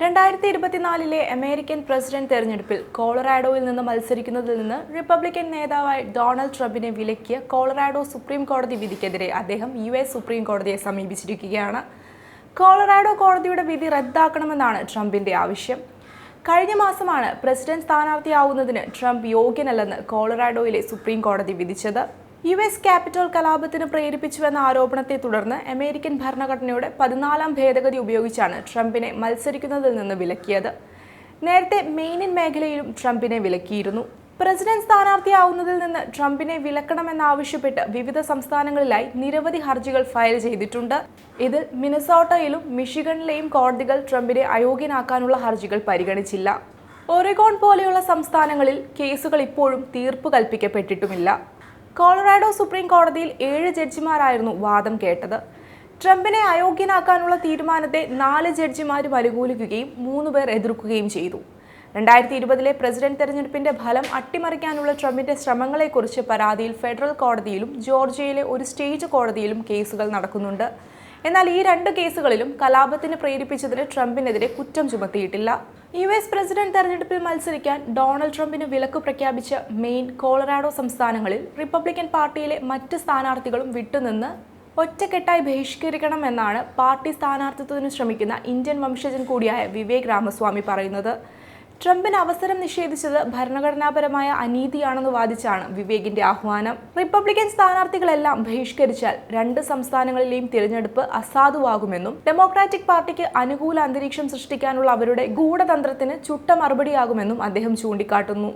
രണ്ടായിരത്തി ഇരുപത്തിനാലിലെ American president തെരഞ്ഞെടുപ്പിൽ കോളറാഡോയിൽ നിന്ന് മത്സരിക്കുന്നതിൽ നിന്ന് റിപ്പബ്ലിക്കൻ നേതാവായ ഡൊണാൾഡ് ട്രംപിനെ വിലക്കിയ കോളറാഡോ സുപ്രീം കോടതി വിധിക്കെതിരെ അദ്ദേഹം യു എസ് സുപ്രീം കോടതിയെ സമീപിച്ചിരിക്കുകയാണ്. കോളറാഡോ കോടതിയുടെ വിധി റദ്ദാക്കണമെന്നാണ് ട്രംപിന്റെ ആവശ്യം. കഴിഞ്ഞ മാസമാണ് പ്രസിഡന്റ് സ്ഥാനാർത്ഥിയാവുന്നതിന് ട്രംപ് യോഗ്യനല്ലെന്ന് കോളറാഡോയിലെ സുപ്രീം കോടതി വിധിച്ചത്. യു എസ് ക്യാപിറ്റൽ കലാപത്തിന് പ്രേരിപ്പിച്ചുവെന്ന ആരോപണത്തെ തുടർന്ന് അമേരിക്കൻ ഭരണഘടനയുടെ പതിനാലാം ഭേദഗതി ഉപയോഗിച്ചാണ് ട്രംപിനെ മത്സരിക്കുന്നതിൽ നിന്ന് വിലക്കിയത്. നേരത്തെ മെയിനിൻ മേഖലയിലും ട്രംപിനെ വിലക്കിയിരുന്നു. പ്രസിഡന്റ് സ്ഥാനാർത്ഥിയാവുന്നതിൽ നിന്ന് ട്രംപിനെ വിലക്കണമെന്നാവശ്യപ്പെട്ട് വിവിധ സംസ്ഥാനങ്ങളിലായി നിരവധി ഹർജികൾ ഫയൽ ചെയ്തിട്ടുണ്ട്. ഇതിൽ മിനസോട്ടയിലും മിഷിഗണിലെയും കോടതികൾ ട്രംപിനെ അയോഗ്യനാക്കാനുള്ള ഹർജികൾ പരിഗണിച്ചില്ല. ഒറിഗോൺ പോലെയുള്ള സംസ്ഥാനങ്ങളിൽ കേസുകൾ ഇപ്പോഴും തീർപ്പ് കൽപ്പിക്കപ്പെട്ടിട്ടുമില്ല. കോളറാഡോ സുപ്രീം കോടതിയിൽ ഏഴ് ജഡ്ജിമാരായിരുന്നു വാദം കേട്ടത്. ട്രംപിനെ അയോഗ്യനാക്കാനുള്ള തീരുമാനത്തെ നാല് ജഡ്ജിമാരും അനുകൂലിക്കുകയും മൂന്ന് പേർ എതിർക്കുകയും ചെയ്തു. രണ്ടായിരത്തി ഇരുപതിലെ പ്രസിഡന്റ് തെരഞ്ഞെടുപ്പിന്റെ ഫലം അട്ടിമറിക്കാനുള്ള ട്രംപിന്റെ ശ്രമങ്ങളെക്കുറിച്ച് പരാതിയിൽ ഫെഡറൽ കോടതിയിലും ജോർജിയയിലെ ഒരു സ്റ്റേറ്റ് കോടതിയിലും കേസുകൾ നടക്കുന്നുണ്ട്. എന്നാൽ ഈ രണ്ട് കേസുകളിലും കലാപത്തിന് പ്രേരിപ്പിച്ചതിന് ട്രംപിനെതിരെ കുറ്റം ചുമത്തിയിട്ടില്ല. യു എസ് പ്രസിഡന്റ് തെരഞ്ഞെടുപ്പിൽ മത്സരിക്കാൻ ഡൊണാൾഡ് ട്രംപിന് വിലക്ക് പ്രഖ്യാപിച്ച മെയിൻ കോളറാഡോ സംസ്ഥാനങ്ങളിൽ റിപ്പബ്ലിക്കൻ പാർട്ടിയിലെ മറ്റ് സ്ഥാനാർത്ഥികളും വിട്ടുനിന്ന് ഒറ്റക്കെട്ടായി ബഹിഷ്കരിക്കണമെന്നാണ് പാർട്ടി സ്ഥാനാർത്ഥിത്വത്തിന് ശ്രമിക്കുന്ന ഇന്ത്യൻ വംശജൻ കൂടിയായ വിവേക് രാമസ്വാമി പറയുന്നത്. ട്രംപിന് അവസരം നിഷേധിച്ചത് ഭരണഘടനാപരമായ അനീതിയാണെന്ന് വാദിച്ചാണ് വിവേകിന്റെ ആഹ്വാനം. റിപ്പബ്ലിക്കൻ സ്ഥാനാർത്ഥികളെല്ലാം ബഹിഷ്കരിച്ചാൽ രണ്ട് സംസ്ഥാനങ്ങളിലെയും തിരഞ്ഞെടുപ്പ് അസാധുവാകുമെന്നും ഡെമോക്രാറ്റിക് പാർട്ടിക്ക് അനുകൂല അന്തരീക്ഷം സൃഷ്ടിക്കാനുള്ള അവരുടെ ഗൂഢതന്ത്രത്തിന് ചുട്ട മറുപടിയാകുമെന്നും അദ്ദേഹം ചൂണ്ടിക്കാട്ടുന്നു.